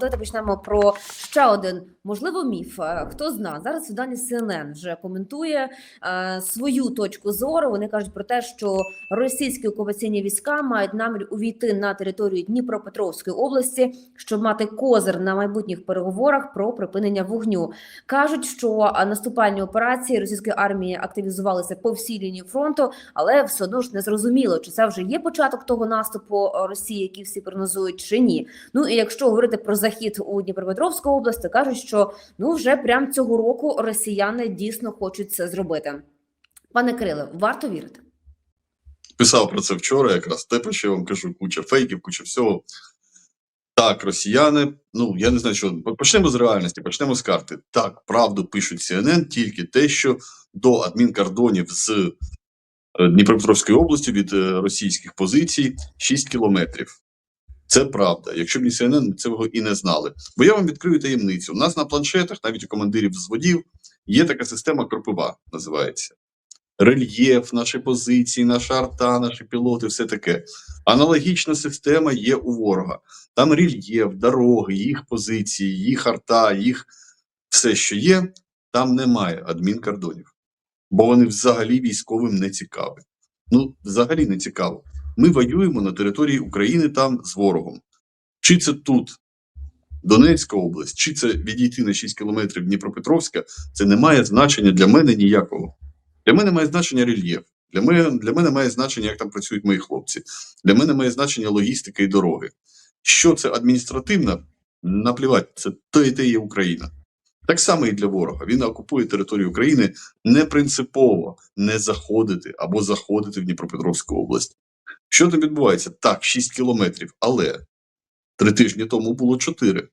Давайте почнемо про ще один можливо міф. Е, Хто зна зараз видання CNN вже коментує е, свою точку зору. Вони кажуть про те, що російські окупаційні війська мають намір увійти на територію Дніпропетровської області, щоб мати козир на майбутніх переговорах про припинення вогню. кажуть, що е, наступальні операції російської армії активізувалися по всій лінії фронту, але все одно ж не зрозуміло, чи це вже є початок того наступу е, Росії, який всі прогнозують, чи ні. Ну і якщо говорити про захід у Дніпропетровську область, кажуть, що ну вже прям цього року росіяни дійсно хочуть це зробити. Пане Кириле, варто вірити. писав про це вчора, якраз те, про що я вам кажу, куча фейків, куча всього. Так, росіяни, ну я не знаю, що почнемо з реальності, почнемо з карти. Так, правду пишуть CNN, тільки те, що до адмінкордонів з е, Дніпропетровської області від е, російських позицій 6 кілометрів. Це правда. Якщо б не CNN, ми цього і не знали. Бо я вам відкрию таємницю. У нас на планшетах, навіть у командирів взводів, є така система кропива, називається рельєф, наші позиції, наша арта, наші пілоти, все таке. Аналогічна система є у ворога. Там рельєф, дороги, їх позиції, їх арта, їх все, що є, там немає адмінкордонів. Бо вони взагалі військовим не цікаві. Ну, взагалі не цікаво. Ми воюємо на території України там з ворогом. Чи це тут, Донецька область, чи це відійти на 6 кілометрів Дніпропетровська, це не має значення для мене ніякого. Для мене має значення рельєф. Для мене, для мене має значення, як там працюють мої хлопці. Для мене має значення логістика і дороги. Що це адміністративно? Наплівати, це то і те є Україна. Так само і для ворога. Він окупує територію України не принципово не заходити або заходити в Дніпропетровську область. Що там відбувається? Так, 6 кілометрів, але три тижні тому було 4.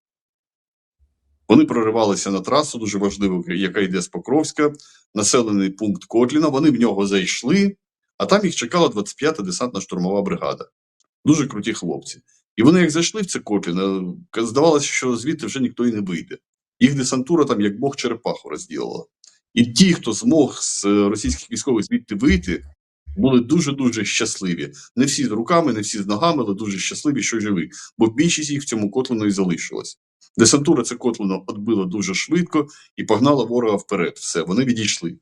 Вони проривалися на трасу, дуже важливу, яка йде з Покровська, населений пункт Котліна. Вони в нього зайшли, а там їх чекала 25-та десантна штурмова бригада. Дуже круті хлопці. І вони, як зайшли в це Котліна, здавалося, що звідти вже ніхто і не вийде. Їх десантура там, як Бог черепаху, розділила. І ті, хто змог з е, російських військових звідти вийти, були дуже дуже щасливі. Не всі з руками, не всі з ногами, але дуже щасливі, що живі. Бо більшість їх в цьому котлину і залишилась. Десантура це котлино відбила дуже швидко і погнала ворога вперед. Все, вони відійшли.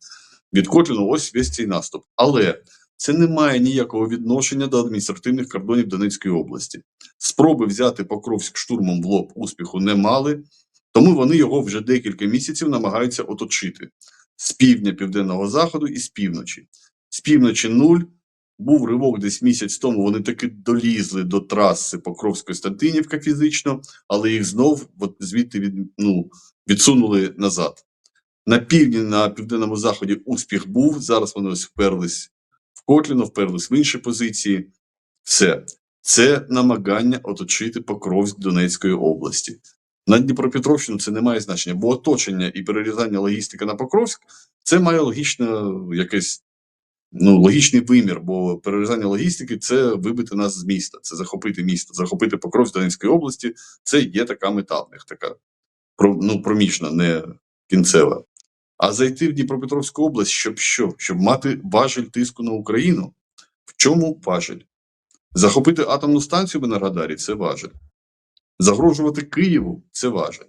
Від Котліну ось весь цей наступ. Але це не має ніякого відношення до адміністративних кордонів Донецької області. Спроби взяти Покровськ штурмом в лоб успіху не мали, тому вони його вже декілька місяців намагаються оточити з півдня південного заходу і з півночі. З півночі нуль. Був ривок десь місяць тому. Вони таки долізли до траси Покровсько-Стантинівка фізично, але їх знов от звідти від, ну, відсунули назад. На півдні, на південному заході успіх був. Зараз вони ось вперлись в Котліно, вперлись в інші позиції. Все. Це намагання оточити Покровськ Донецької області. На Дніпропетровщину це не має значення, бо оточення і перерізання логістики на Покровськ це має логічне якесь ну, логічний вимір, бо перерізання логістики це вибити нас з міста, це захопити місто, захопити Покровськ Донецької області. Це є така мета в них, така ну, проміжна, не кінцева. А зайти в Дніпропетровську область, щоб що? Щоб мати важель тиску на Україну. В чому важель? Захопити атомну станцію в Енергодарі це важель. Загрожувати Києву це важель.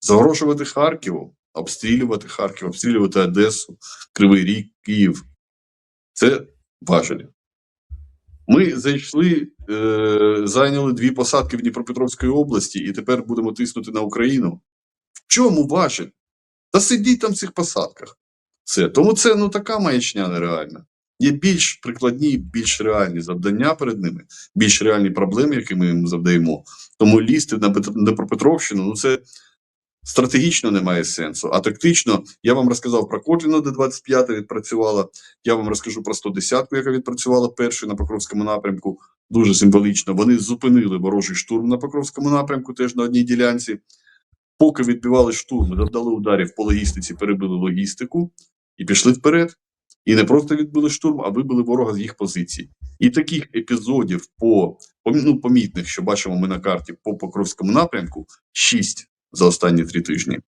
Загрожувати Харкову, обстрілювати Харків, обстрілювати Одесу, Кривий Ріг, Київ. Це важелі. Ми зайшли, е, зайняли дві посадки в Дніпропетровської області і тепер будемо тиснути на Україну. В чому важель? Та сидіть там в цих посадках. Все. Тому це ну така маячня нереальна. Є більш прикладні, більш реальні завдання перед ними, більш реальні проблеми, які ми їм завдаємо. Тому лізти на Пет- Дніпропетровщину, ну це стратегічно не має сенсу. А тактично я вам розказав про Котліно, де 25-та відпрацювала. Я вам розкажу про 110-ку, яка відпрацювала першою на Покровському напрямку. Дуже символічно. Вони зупинили ворожий штурм на Покровському напрямку, теж на одній ділянці. Поки відбивали штурм, завдали ударів по логістиці, перебили логістику і пішли вперед. І не просто відбили штурм, а вибили ворога з їх позицій. І таких епізодів по ну, помітних, що бачимо ми на карті по Покровському напрямку, шість за останні три тижні.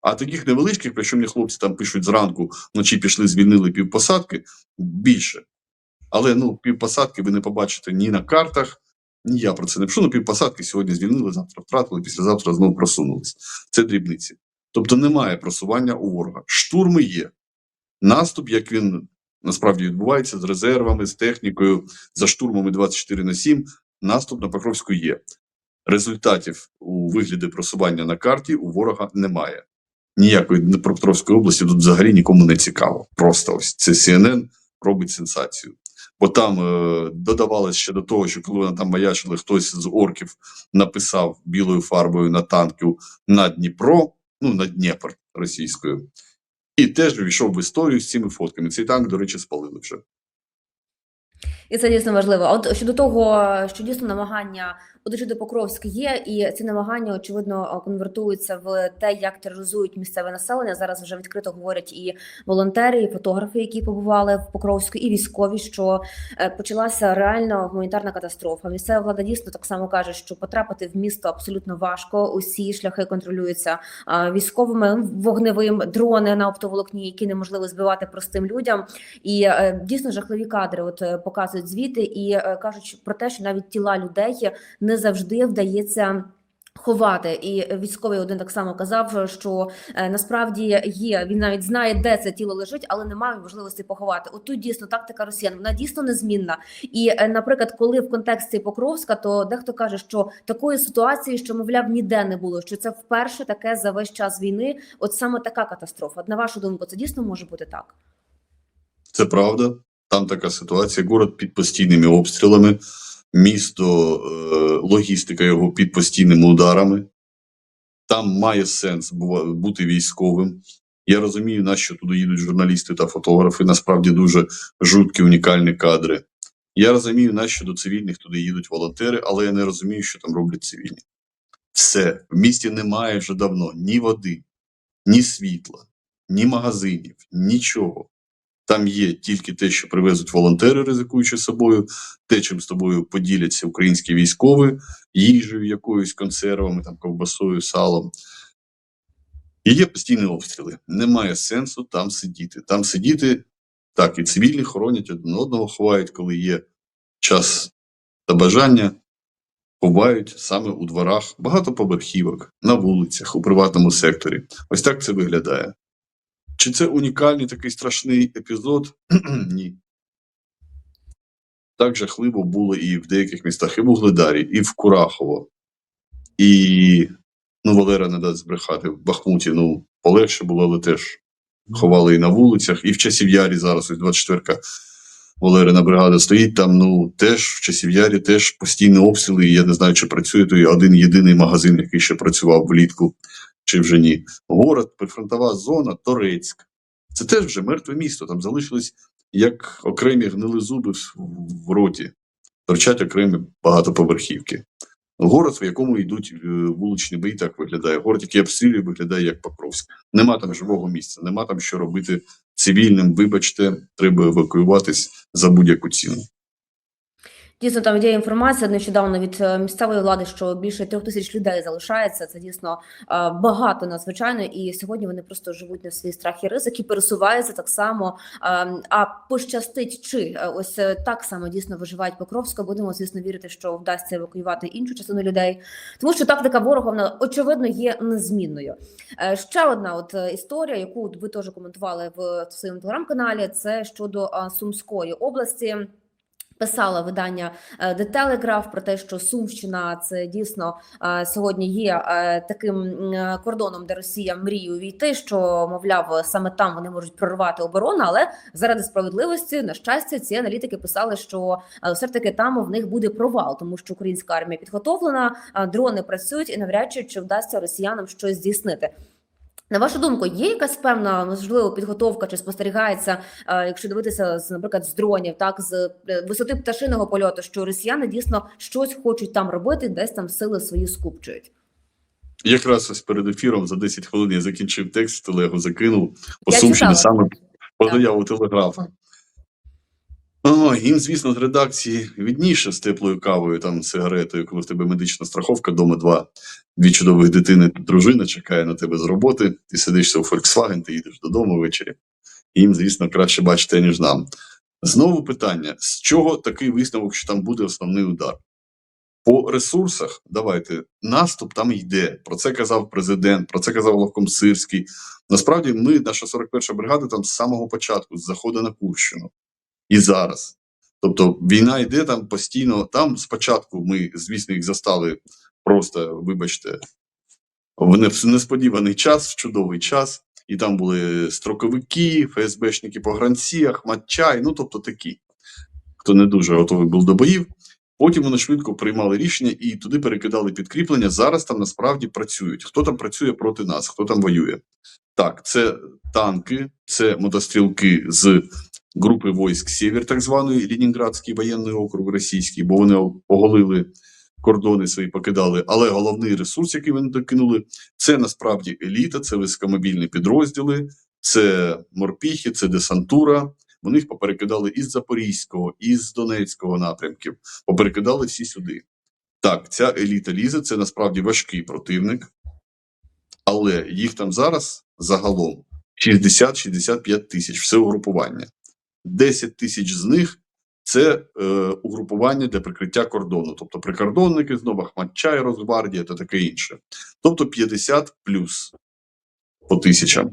А таких невеличких, причому мені хлопці там пишуть зранку, вночі пішли, звільнили півпосадки, більше. Але ну, півпосадки ви не побачите ні на картах, Ні я про це не пишу. Ну, півпосадки сьогодні звільнили, завтра втратили, післязавтра знову просунулись. Це дрібниці. Тобто немає просування у ворога. Штурми є. Наступ, як він насправді відбувається, з резервами, з технікою, за штурмами 24 на 7, наступ на Покровську є. Результатів у вигляді просування на карті у ворога немає. Ніякої Дніпропетровської області тут взагалі нікому не цікаво. Просто ось це CNN робить сенсацію. Бо там е, додавалось ще до того, що коли вони там маячили, хтось з орків написав білою фарбою на танків на Дніпро, ну на Дніпр російською, і теж війшов в історію з цими фотками. Цей танк, до речі, спалили вже. І це дійсно важливо. От щодо того, що дійсно намагання оточити Покровськ є, і ці намагання очевидно конвертуються в те, як тероризують місцеве населення. Зараз вже відкрито говорять і волонтери, і фотографи, які побували в Покровську, і військові, що е, почалася реально гуманітарна катастрофа. Місцева влада дійсно так само каже, що потрапити в місто абсолютно важко. Усі шляхи контролюються військовими вогневим дрони на оптоволокні, які неможливо збивати простим людям. І е, дійсно жахливі кадри. От е, показують звіти і е, кажуть про те, що навіть тіла людей не завжди вдається. Ховати і військовий один так само казав, що е, насправді є. Він навіть знає, де це тіло лежить, але немає можливості поховати. От тут дійсно тактика росіян вона дійсно незмінна. І, е, наприклад, коли в контексті Покровська, то дехто каже, що такої ситуації, що мовляв, ніде не було. Що це вперше таке за весь час війни. От саме така катастрофа. На вашу думку, це дійсно може бути так. Це правда. Там така ситуація. Город під постійними обстрілами, місто, е, логістика його під постійними ударами. Там має сенс бути військовим. Я розумію, на що туди їдуть журналісти та фотографи. Насправді дуже жуткі, унікальні кадри. Я розумію, на що до цивільних туди їдуть волонтери, але я не розумію, що там роблять цивільні. Все в місті немає вже давно ні води, ні світла, ні магазинів, нічого. Там є тільки те, що привезуть волонтери, ризикуючи собою, те, чим з тобою поділяться українські військові, їжею, якоюсь консервами, там ковбасою, салом. І є постійні обстріли. Немає сенсу там сидіти. Там сидіти так, і цивільні хоронять один одного, ховають, коли є час та бажання, ховають саме у дворах багатоповерхівок, на вулицях, у приватному секторі. Ось так це виглядає. Чи це унікальний такий страшний епізод? Ні. Так жахливо було і в деяких містах, і в Угледарі, і в Курахово. І, ну, Валера не дасть збрехати, в Бахмуті, ну, полегше було, але теж ховали і на вулицях, і в Часів'ярі зараз, ось 24-ка Валерина бригада стоїть там, ну, теж в Часів'ярі теж постійні обстріли, і я не знаю, чи працює той один єдиний магазин, який ще працював влітку, чи вже ні. Город, прифронтова зона, Торецьк. Це теж вже мертве місто. Там залишились як окремі гнили зуби в, роті, торчать окремі багатоповерхівки. Город, в якому йдуть е, вуличні бої, так виглядає. Город, який обстрілює, виглядає як Покровськ. Нема там живого місця, нема там що робити цивільним. Вибачте, треба евакуюватись за будь-яку ціну. Дійсно, там є інформація нещодавно від е, місцевої влади, що більше трьох тисяч людей залишається. Це дійсно е, багато надзвичайно. І сьогодні вони просто живуть на свій страх і ризик і пересуваються так само. Е, А пощастить, чи ось так само дійсно виживають Покровська. Будемо звісно вірити, що вдасться евакуювати іншу частину людей, тому що тактика ворога вона очевидно є незмінною. Ще одна от історія, яку ви теж коментували в своєму телеграм-каналі. Це щодо Сумської області. Писала видання е, The Telegraph про те, що Сумщина це дійсно е, сьогодні є е, таким кордоном, де Росія мріє увійти. Що мовляв, саме там вони можуть прорвати оборону, але заради справедливості, на щастя, ці аналітики писали, що все ж таки там в них буде провал, тому що українська армія підготовлена, дрони працюють, і навряд чи чи вдасться росіянам щось здійснити. На вашу думку, є якась певна можливо підготовка чи спостерігається, е, якщо дивитися з, наприклад, з дронів, так з е, висоти пташиного польоту, що росіяни дійсно щось хочуть там робити, десь там сили свої скупчують. Якраз ось перед ефіром за 10 хвилин я закінчив текст, телегу закинув по Я Сумщині читала. саме по заяву телеграфа. О, їм, звісно, з редакції відніше з теплою кавою, там сигаретою, коли в тебе медична страховка, дома два, дві чудових дитини, дружина чекає на тебе з роботи, ти сидишся у Volkswagen, ти їдеш додому ввечері. Їм, звісно, краще бачити, ніж нам. Знову питання: з чого такий висновок, що там буде основний удар? По ресурсах, давайте, наступ там йде. Про це казав президент, про це казав Ловком Сирський. Насправді, ми, наша 41 бригада, там з самого початку, з заходу на Курщину. І зараз. Тобто війна йде там постійно. Там спочатку ми, звісно, їх застали просто, вибачте, в несподіваний час, в чудовий час. І там були строковики, ФСБшники по гранці, Ахмат-Чай, ну тобто такі, хто не дуже готовий був до боїв. Потім вони швидко приймали рішення і туди перекидали підкріплення. Зараз там насправді працюють. Хто там працює проти нас, хто там воює? Так, це танки, це мотострілки з групи войск Сєвєр, так званої Ленінградський воєнний округ російський, бо вони оголили кордони свої, покидали. Але головний ресурс, який вони докинули, це насправді еліта, це високомобільні підрозділи, це морпіхи, це десантура. Вони їх поперекидали із Запорізького, із Донецького напрямків, поперекидали всі сюди. Так, ця еліта лізе, це насправді важкий противник, але їх там зараз загалом 60-65 тисяч, все угрупування. 10 тисяч з них це е, угрупування для прикриття кордону, тобто прикордонники, знову Ахматчай, Росгвардія та таке інше. Тобто 50 плюс по тисячам.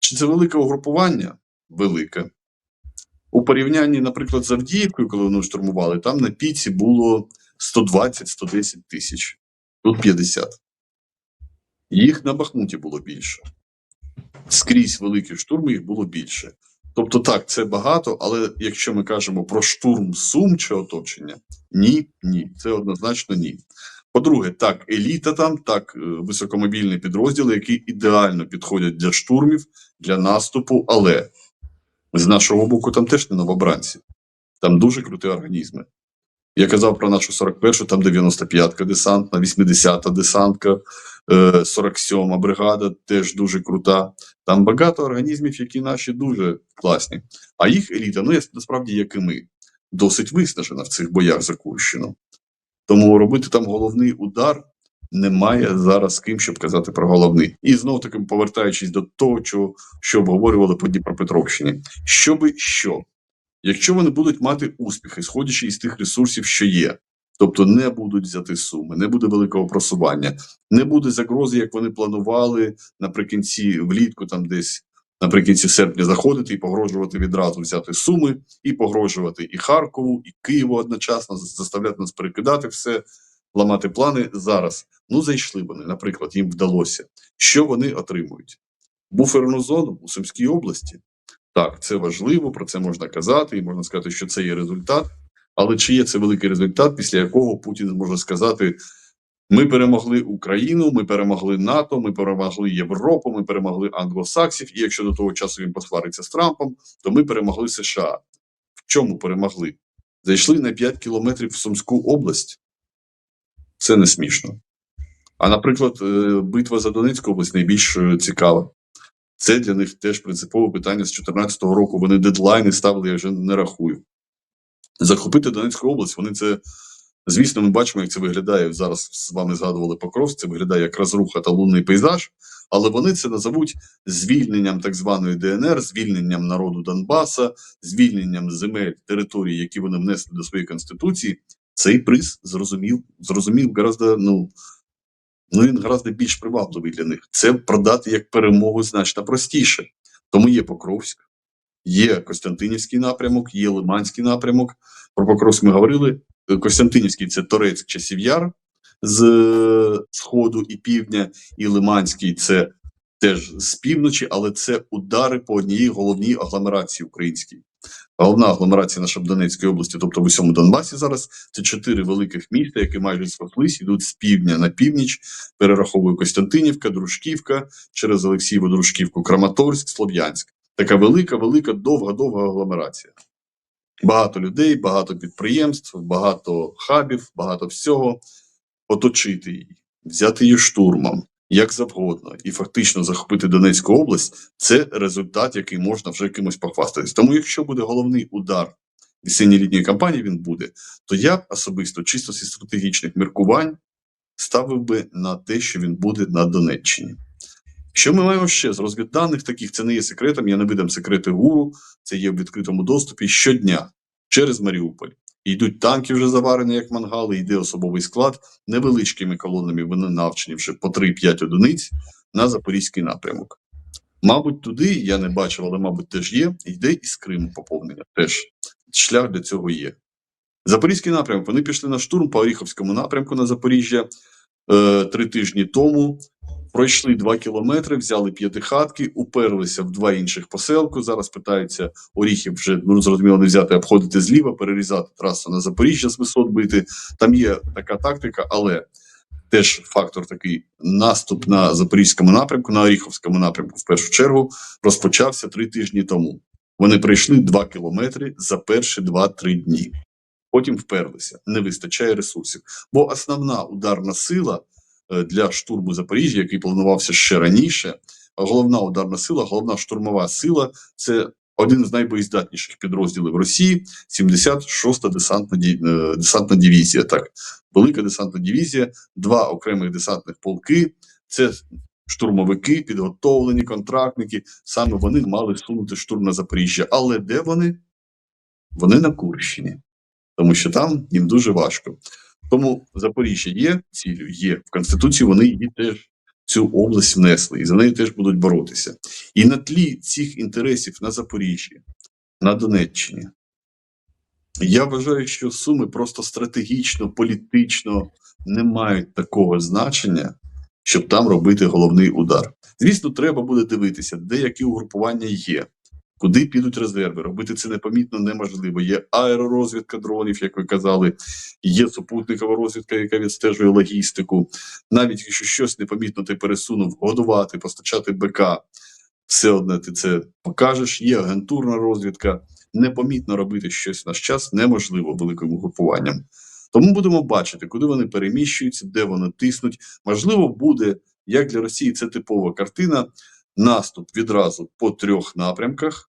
Чи це велике угрупування? Велике. У порівнянні, наприклад, з Авдіївкою, коли вони штурмували, там на піці було 120-110 тисяч. Тут 50. Їх на Бахмуті було більше. Скрізь великі штурми їх було більше. Тобто, так, це багато, але якщо ми кажемо про штурм Сум чи оточення, ні, ні, це однозначно ні. По-друге, так, еліта там, так, е, високомобільні підрозділи, які ідеально підходять для штурмів, для наступу, але з нашого боку там теж не новобранці. Там дуже круті організми. Я казав про нашу 41-ю, там 95-ка десантна, 80-та десантка, е, 47-ма бригада теж дуже крута. Там багато організмів, які наші дуже класні. А їх еліта, ну насправді, як і ми, досить виснажена в цих боях за Курщину. Тому робити там головний удар немає зараз ким, щоб казати про головний. І знов таки повертаючись до того, що, що обговорювали по Дніпропетровщині. Що би що? Якщо вони будуть мати успіхи, сходячи із тих ресурсів, що є, тобто не будуть взяти суми, не буде великого просування, не буде загрози, як вони планували наприкінці влітку, там десь наприкінці серпня заходити і погрожувати відразу взяти суми, і погрожувати і Харкову, і Києву одночасно, заставляти нас перекидати все, ламати плани зараз. Ну зайшли вони, наприклад, їм вдалося. Що вони отримують? Буферну зону у Сумській області. Так, це важливо, про це можна казати, і можна сказати, що це є результат. Але чи є це великий результат, після якого Путін зможе сказати: ми перемогли Україну, ми перемогли НАТО, ми перемогли Європу, ми перемогли англосаксів, і якщо до того часу він посвариться з Трампом, то ми перемогли США. В чому перемогли? Зайшли на 5 кілометрів в Сумську область. Це не смішно. А наприклад, е, битва за Донецьку область найбільш е, цікава. Це для них теж принципове питання з 2014 року. Вони дедлайни ставили, я вже не рахую. Захопити Донецьку область, вони це. Звісно, ми бачимо, як це виглядає. Зараз з вами згадували Покровськ, це виглядає як розруха та лунний пейзаж, але вони це назовуть звільненням так званої ДНР, звільненням народу Донбаса, звільненням земель територій, які вони внесли до своєї конституції. Цей приз зрозумів, зрозумів гораздо, ну, ну він гораздо більш привабливий для них. Це продати як перемогу значно простіше. Тому є Покровськ, є Костянтинівський напрямок, є Лиманський напрямок. Про Покровськ ми говорили. Костянтинівський це Торецьк часів Яр з е, сходу і півдня, і Лиманський це теж з півночі, але це удари по одній головній агломерації українській. Головна агломерація наша в Донецькій області, тобто в усьому Донбасі зараз це чотири великих міста, які майже срослись, йдуть з півдня на північ. Перераховую Костянтинівка, Дружківка, через Олексієву Дружківку, Краматорськ, Слов'янськ. Така велика, велика, довга, довга агломерація. Багато людей, багато підприємств, багато хабів, багато всього. Оточити її, взяти її штурмом, як завгодно, і фактично захопити Донецьку область це результат, який можна вже кимось похвастатись. Тому, якщо буде головний удар весенньо-літньої кампанії, він буде, то я особисто, чисто зі стратегічних міркувань, ставив би на те, що він буде на Донеччині. Що ми маємо ще з розвідданих таких, це не є секретом, я не видам секрети гуру, це є в відкритому доступі щодня через Маріуполь. Йдуть танки вже заварені, як мангали, йде особовий склад. Невеличкими колонами вони навчені вже по 3-5 одиниць на запорізький напрямок. Мабуть, туди я не бачив, але, мабуть, теж є. Йде із Криму поповнення. Теж шлях для цього є. Запорізький напрямок. Вони пішли на штурм по Оріховському напрямку на Запоріжжя е, три тижні тому. Пройшли два кілометри, взяли п'ятихатки, уперлися в два інших поселку. Зараз питаються Оріхів вже ну зрозуміло не взяти, обходити зліва, перерізати трасу на Запоріжжя з висот бити. Там є така тактика, але теж фактор такий наступ на запорізькому напрямку, на Оріховському напрямку, в першу чергу, розпочався три тижні тому. Вони пройшли два кілометри за перші два-три дні. Потім вперлися, не вистачає ресурсів. Бо основна ударна сила для штурму Запоріжжя, який планувався ще раніше, головна ударна сила, головна штурмова сила це один з найбоєздатніших підрозділів Росії 76-та десантна, е, десантна дивізія. Так, велика десантна дивізія, два окремих десантних полки. Це штурмовики, підготовлені контрактники. Саме вони мали сунути штурм на Запоріжжя. Але де вони? Вони на Курщині, тому що там їм дуже важко. Тому Запоріжжя є цілю, є в Конституції. Вони її теж цю область внесли, і за нею теж будуть боротися. І на тлі цих інтересів на Запоріжжі, на Донеччині, я вважаю, що суми просто стратегічно, політично не мають такого значення, щоб там робити головний удар. Звісно, треба буде дивитися, де які угрупування є, куди підуть резерви. Робити це непомітно неможливо. Є аеророзвідка дронів, як ви казали, є супутникова розвідка, яка відстежує логістику. Навіть якщо щось непомітно ти пересунув, годувати, постачати БК, все одне ти це покажеш. Є агентурна розвідка. Непомітно робити щось в наш час неможливо великим угрупуванням. Тому будемо бачити, куди вони переміщуються, де вони тиснуть. Можливо, буде як для Росії це типова картина. Наступ відразу по трьох напрямках,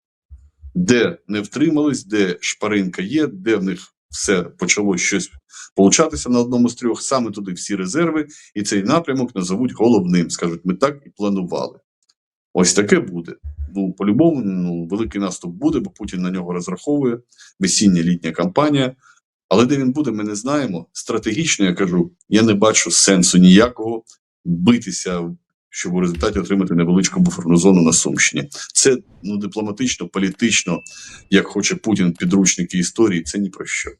де не втримались, де шпаринка є, де в них все почало щось получатися на одному з трьох. Саме туди всі резерви, і цей напрямок назовуть головним. Скажуть, ми так і планували. Ось таке буде. Ну, по-любому, ну, великий наступ буде, бо Путін на нього розраховує. Весіння літня кампанія. Але де він буде, ми не знаємо. Стратегічно я кажу, я не бачу сенсу ніякого битися, щоб у результаті отримати невеличку буферну зону на Сумщині. Це ну дипломатично, політично, як хоче Путін, підручники історії. Це ні про що.